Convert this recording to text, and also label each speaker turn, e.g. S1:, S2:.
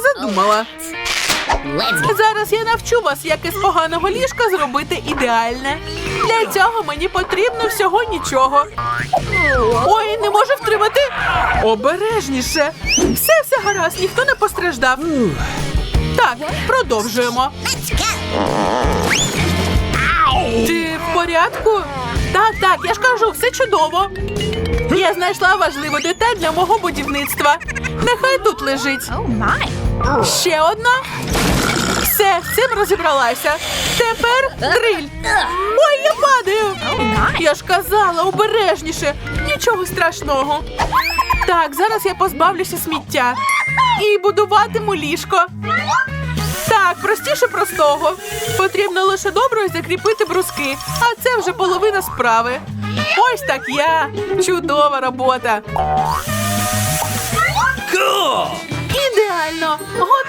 S1: задумала. Зараз я навчу вас, як із поганого ліжка зробити ідеальне. Для цього мені потрібно всього нічого. Ой, не можу втримати. Обережніше. Все, все гаразд, ніхто не постраждав. Так, продовжуємо. Ти в порядку? Так, так, я ж кажу, все чудово. Я знайшла важливу деталь для мого будівництва. Нехай тут лежить. Ще одна. Все, цим розібралася. Тепер дриль. Ой, я падаю. Я ж казала, обережніше. Нічого страшного. Так, зараз я позбавлюся сміття. І будуватиму ліжко. Так, простіше простого. Потрібно лише добре закріпити бруски, а це вже половина справи. Ось так я. Чудова робота. のお